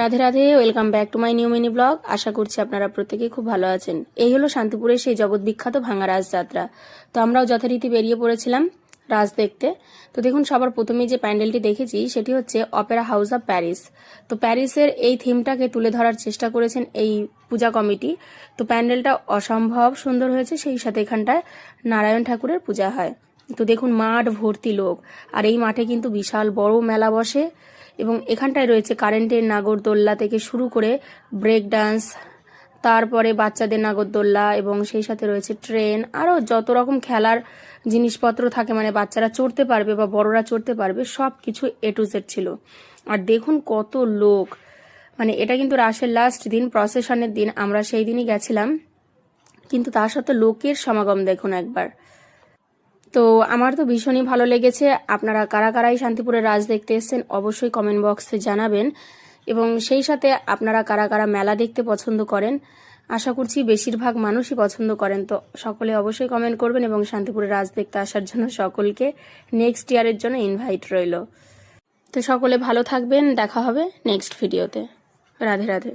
Radhe Radhe welcome back to my new mini blog আশা করছি আপনারা প্রত্যেকেই খুব ভালো আছেন। এই হলো শান্তিপুরের সেই জগৎ বিখ্যাত ভাঙা রাজযাত্রা। তো আমরাও যথারীতি বেরিয়ে পড়েছিলাম রাজ দেখতে। তো দেখুন, সবার প্রথমেই যে প্যান্ডেলটি দেখেছি, সেটি হচ্ছে অপেরা হাউস অফ প্যারিস তো প্যারিসের এই থিমটাকে তুলে ধরার চেষ্টা করেছেন এই পূজা কমিটি। তো প্যান্ডেলটা অসম্ভব সুন্দর হয়েছে, সেই সাথে এখানটায় নারায়ণ ঠাকুরের পূজা হয়। তো দেখুন, মাঠ ভর্তি লোক। আর এই মাঠে কিন্তু বিশাল বড় মেলা বসে। এবং এখানটায় রয়েছে কারেন্টের নাগরদোল্লা থেকে শুরু করে ব্রেক ডান্স, তারপরে বাচ্চাদের নাগরদোল্লা এবং সেই সাথে রয়েছে ট্রেন। আরও যত রকম খেলার জিনিসপত্র থাকে মানে বাচ্চারা চড়তে পারবে বা বড়রা চড়তে পারবে সব কিছু এ টু জেড ছিল। আর দেখুন কত লোক। মানে এটা কিন্তু রাসের লাস্ট দিন প্রসেশনের দিন, আমরা সেই দিনই গেছিলাম। কিন্তু তার সাথে লোকের সমাগম দেখুন একবার। তো আমার তো ভীষণই ভালো লেগেছে। আপনারা কারা কারাই শান্তিপুরের রাজ দেখতে এসেছেন, অবশ্যই কমেন্ট বক্সে জানাবেন। এবং সেই সাথে আপনারা কারা কারা মেলা দেখতে পছন্দ করেন, আশা করছি বেশিরভাগ মানুষই পছন্দ করেন। তো সকলে অবশ্যই কমেন্ট করবেন এবং শান্তিপুরের রাজ দেখতে আসার জন্য সকলকে নেক্সট ইয়ারের জন্য ইনভাইট রইল। তো সকলে ভালো থাকবেন, দেখা হবে নেক্সট ভিডিওতে রাধে রাধে।